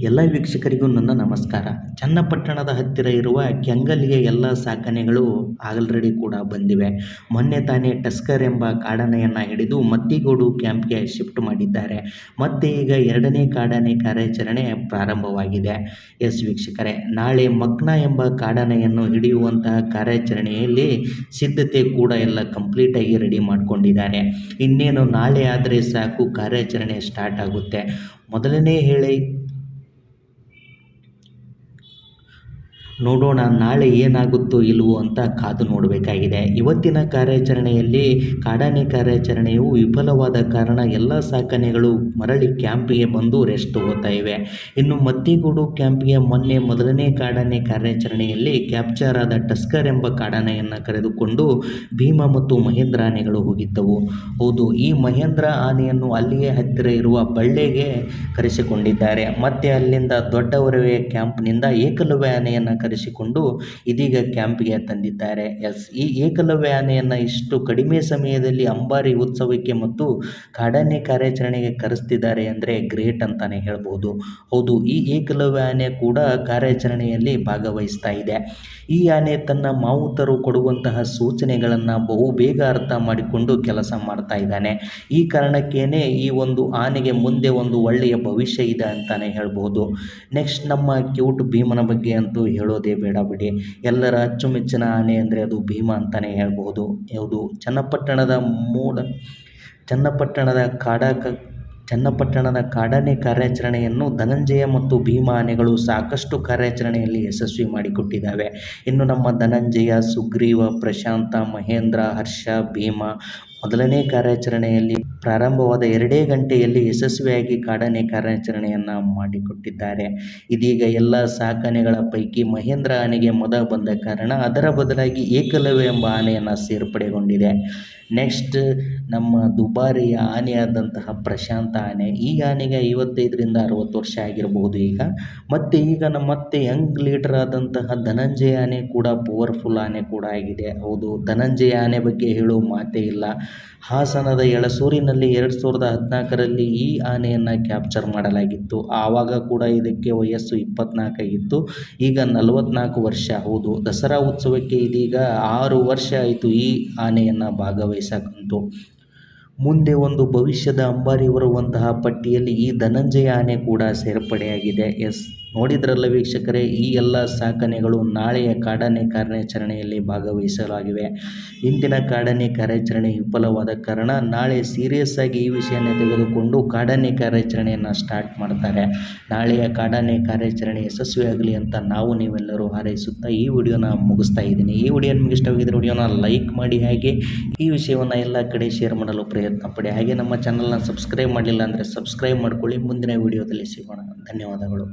ಎಲ್ಲ ವೀಕ್ಷಕರಿಗೂ ನನ್ನ ನಮಸ್ಕಾರ. ಚನ್ನಪಟ್ಟಣದ ಹತ್ತಿರ ಇರುವ ಕೆಂಗಲ್ಗೆ ಎಲ್ಲ ಸಾಕಣೆಗಳು ಆಲ್ರೆಡಿ ಕೂಡ ಬಂದಿವೆ. ಮೊನ್ನೆ ತಾನೇ ಟಸ್ಕರ್ ಎಂಬ ಕಾಡಾನೆಯನ್ನು ಹಿಡಿದು ಮತ್ತಿಗೋಡು ಕ್ಯಾಂಪ್ಗೆ ಶಿಫ್ಟ್ ಮಾಡಿದ್ದಾರೆ. ಮತ್ತೆ ಈಗ ಎರಡನೇ ಕಾಡಾನೆ ಕಾರ್ಯಾಚರಣೆ ಪ್ರಾರಂಭವಾಗಿದೆ. ಎಸ್ ವೀಕ್ಷಕರೇ, ನಾಳೆ ಮಗ್ನ ಎಂಬ ಕಾಡಾನೆಯನ್ನು ಹಿಡಿಯುವಂತಹ ಕಾರ್ಯಾಚರಣೆಯಲ್ಲಿ ಸಿದ್ಧತೆ ಕೂಡ ಎಲ್ಲ ಕಂಪ್ಲೀಟಾಗಿ ರೆಡಿ ಮಾಡಿಕೊಂಡಿದ್ದಾರೆ. ಇನ್ನೇನು ನಾಳೆ ಆದರೆ ಸಾಕು ಕಾರ್ಯಾಚರಣೆ ಸ್ಟಾರ್ಟ್ ಆಗುತ್ತೆ. ಮೊದಲನೇ ಹೇಳಿ ನೋಡೋಣ, ನಾಳೆ ಏನಾಗುತ್ತೋ ಇಲ್ಲವೋ ಅಂತ ಕಾದು ನೋಡಬೇಕಾಗಿದೆ. ಇವತ್ತಿನ ಕಾರ್ಯಾಚರಣೆಯಲ್ಲಿ ಕಾಡಾನೆ ಕಾರ್ಯಾಚರಣೆಯು ವಿಫಲವಾದ ಕಾರಣ ಎಲ್ಲ ಸಾಕನೆಗಳು ಮರಳಿ ಕ್ಯಾಂಪಿಗೆ ಬಂದು ರೆಸ್ಟ್ ತಗೋತಾ ಇವೆ. ಇನ್ನು ಮತ್ತಿಗೂಡು ಕ್ಯಾಂಪ್ಗೆ ಮೊನ್ನೆ ಮೊದಲನೇ ಕಾಡಾನೆ ಕಾರ್ಯಾಚರಣೆಯಲ್ಲಿ ಕ್ಯಾಪ್ಚರ್ ಆದ ಟಸ್ಕರ್ ಎಂಬ ಕಾಡಾನೆಯನ್ನು ಕರೆದುಕೊಂಡು ಭೀಮ ಮತ್ತು ಮಹೇಂದ್ರ ಆನೆಗಳು ಹೋಗಿದ್ದವು. ಹೌದು, ಈ ಮಹೇಂದ್ರ ಆನೆಯನ್ನು ಅಲ್ಲಿಯೇ ಹತ್ತಿರ ಇರುವ ಬಳ್ಳೆಗೆ ಕರೆಸಿಕೊಂಡಿದ್ದಾರೆ. ಮತ್ತೆ ಅಲ್ಲಿಂದ ದೊಡ್ಡವರವೇ ಕ್ಯಾಂಪ್ನಿಂದ ಏಕಲವ್ಯ ಆನೆಯನ್ನು ಕರೆಸಿಕೊಂಡು ಇದೀಗ ಕ್ಯಾಂಪ್ಗೆ ತಂದಿದ್ದಾರೆ. ಎಸ್, ಈ ಏಕಲವ್ಯ ಆನೆಯನ್ನು ಇಷ್ಟು ಕಡಿಮೆ ಸಮಯದಲ್ಲಿ ಅಂಬಾರಿ ಉತ್ಸವಕ್ಕೆ ಮತ್ತು ಕಾಡಾನೆ ಕಾರ್ಯಾಚರಣೆಗೆ ಕರೆಸ್ತಿದ್ದಾರೆ ಅಂದರೆ ಗ್ರೇಟ್ ಅಂತಲೇ ಹೇಳ್ಬೋದು. ಹೌದು, ಈ ಏಕಲವ್ಯ ಆನೆ ಕೂಡ ಕಾರ್ಯಾಚರಣೆಯಲ್ಲಿ ಭಾಗವಹಿಸ್ತಾ ಇದೆ. ಈ ಆನೆ ತನ್ನ ಮಾವುತರು ಕೊಡುವಂತಹ ಸೂಚನೆಗಳನ್ನು ಬಹು ಬೇಗ ಅರ್ಥ ಮಾಡಿಕೊಂಡು ಕೆಲಸ ಮಾಡ್ತಾ ಇದ್ದಾನೆ. ಈ ಕಾರಣಕ್ಕೇನೆ ಈ ಒಂದು ಆನೆಗೆ ಮುಂದೆ ಒಂದು ಒಳ್ಳೆಯ ಭವಿಷ್ಯ ಇದೆ ಅಂತಾನೆ ಹೇಳ್ಬೋದು. ನೆಕ್ಸ್ಟ್ ನಮ್ಮ ಕ್ಯೂಟ್ ಭೀಮನ ಬಗ್ಗೆ ಅಂತೂ ಹೇಳೋದೇ ಬೇಡ ಬಿಡಿ. ಎಲ್ಲರ ಅಚ್ಚುಮೆಚ್ಚಿನ ಆನೆ ಅಂದರೆ ಅದು ಭೀಮ ಅಂತಲೇ ಹೇಳ್ಬೋದು ಯಾವುದು? ಚನ್ನಪಟ್ಟಣದ ಮೂಡ, ಚನ್ನಪಟ್ಟಣದ ಕಾಡಾಕ ಚನ್ನಪಟ್ಟಣದ ಕಾಡಾನೆ ಕಾರ್ಯಾಚರಣೆಯನ್ನು ಧನಂಜಯ ಮತ್ತು ಭೀಮ ಆನೆಗಳು ಸಾಕಷ್ಟು ಕಾರ್ಯಾಚರಣೆಯಲ್ಲಿ ಯಶಸ್ವಿ ಮಾಡಿಕೊಟ್ಟಿದ್ದಾವೆ. ಇನ್ನು ನಮ್ಮ ಧನಂಜಯ, ಸುಗ್ರೀವ, ಪ್ರಶಾಂತ, ಮಹೇಂದ್ರ, ಹರ್ಷ, ಭೀಮ ಮೊದಲನೇ ಕಾರ್ಯಾಚರಣೆಯಲ್ಲಿ ಪ್ರಾರಂಭವಾದ ಎರಡೇ ಗಂಟೆಯಲ್ಲಿ ಯಶಸ್ವಿಯಾಗಿ ಕಾಡಾನೆ ಕಾರ್ಯಾಚರಣೆಯನ್ನು ಮಾಡಿಕೊಟ್ಟಿದ್ದಾರೆ. ಇದೀಗ ಎಲ್ಲ ಸಾಕಾನೆಗಳ ಪೈಕಿ ಮಹೇಂದ್ರ ಆನೆಗೆ ಮೊದ ಬಂದ ಕಾರಣ ಅದರ ಬದಲಾಗಿ ಏಕಲವ್ಯ ಎಂಬ ಆನೆಯನ್ನು ಸೇರ್ಪಡೆಗೊಂಡಿದೆ. ನೆಕ್ಸ್ಟ್ ನಮ್ಮ ದುಬಾರಿಯ ಆನೆಯಾದಂತಹ ಪ್ರಶಾಂತ ಆನೆ, ಈ ಆನೆಗೆ ಐವತ್ತೈದರಿಂದ ಅರವತ್ತು ವರ್ಷ ಆಗಿರಬಹುದು ಈಗ. ಮತ್ತು ಈಗ ನಮ್ಮ ಮತ್ತೆ ಯಂಗ್ ಲೀಡರ್ ಆದಂತಹ ಧನಂಜಯ ಆನೆ ಕೂಡ ಪವರ್ಫುಲ್ ಆನೆ ಕೂಡ ಆಗಿದೆ. ಹೌದು, ಧನಂಜಯ ಆನೆ ಬಗ್ಗೆ ಹೇಳೋ ಮಾತೇ ಇಲ್ಲ. ಹಾಸನದ ಎಳಸೂರಿನಲ್ಲಿ ಎರಡು ಸಾವಿರದ ಹದಿನಾಲ್ಕರಲ್ಲಿ ಈ ಆನೆಯನ್ನು ಕ್ಯಾಪ್ಚರ್ ಮಾಡಲಾಗಿತ್ತು. ಆವಾಗ ಕೂಡ ಇದಕ್ಕೆ ವಯಸ್ಸು ಇಪ್ಪತ್ನಾಲ್ಕಾಗಿತ್ತು ಈಗ ನಲವತ್ನಾಲ್ಕು ವರ್ಷ. ಹೌದು, ದಸರಾ ಉತ್ಸವಕ್ಕೆ ಇದೀಗ ಆರು ವರ್ಷ ಆಯಿತು ಈ ಆನೆಯನ್ನು ಭಾಗವಹಿಸಕ್ಕಂತು ಮುಂದೆ ಒಂದು ಭವಿಷ್ಯದ ಅಂಬಾರಿ ಬರುವಂತಹ ಪಟ್ಟಿಯಲ್ಲಿ ಈ ಧನಂಜಯ ಆನೆ ಕೂಡ ಸೇರ್ಪಡೆಯಾಗಿದೆ. ಎಸ್. ನೋಡಿದ್ರಲ್ಲ ವೀಕ್ಷಕರೇ, ಈ ಎಲ್ಲ ಸಾಕನೆಗಳು ನಾಳೆಯ ಕಾಡಾನೆ ಕಾರ್ಯಾಚರಣೆಯಲ್ಲಿ ಭಾಗವಹಿಸಲಾಗಿವೆ. ಇಂದಿನ ಕಾಡಾನೆ ಕಾರ್ಯಾಚರಣೆ ವಿಫಲವಾದ ಕಾರಣ ನಾಳೆ ಸೀರಿಯಸ್ ಆಗಿ ಈ ವಿಷಯನ ತೆಗೆದುಕೊಂಡು ಕಾಡಾನೆ ಕಾರ್ಯಾಚರಣೆಯನ್ನು ಸ್ಟಾರ್ಟ್ ಮಾಡ್ತಾರೆ. ನಾಳೆಯ ಕಾಡಾನೆ ಕಾರ್ಯಾಚರಣೆ ಯಶಸ್ವಿಯಾಗಲಿ ಅಂತ ನಾವು ನೀವೆಲ್ಲರೂ ಹಾರೈಸುತ್ತಾ ಈ ವಿಡಿಯೋನ ಮುಗಿಸ್ತಾ ಇದ್ದೀನಿ. ಈ ವಿಡಿಯೋ ನಿಮಗೆ ಇಷ್ಟವಾಗಿದ್ದರೆ ವಿಡಿಯೋನ ಲೈಕ್ ಮಾಡಿ, ಹಾಗೆ ಈ ವಿಷಯವನ್ನು ಎಲ್ಲ ಕಡೆ ಶೇರ್ ಮಾಡಲು ಪ್ರಯತ್ನ ಪಡಿ. ಹಾಗೆ ನಮ್ಮ ಚಾನಲ್ನ ಸಬ್ಸ್ಕ್ರೈಬ್ ಮಾಡಲಿಲ್ಲ ಅಂದರೆ ಸಬ್ಸ್ಕ್ರೈಬ್ ಮಾಡ್ಕೊಳ್ಳಿ. ಮುಂದಿನ ವಿಡಿಯೋದಲ್ಲಿ ಸಿಗೋಣ. ಧನ್ಯವಾದಗಳು.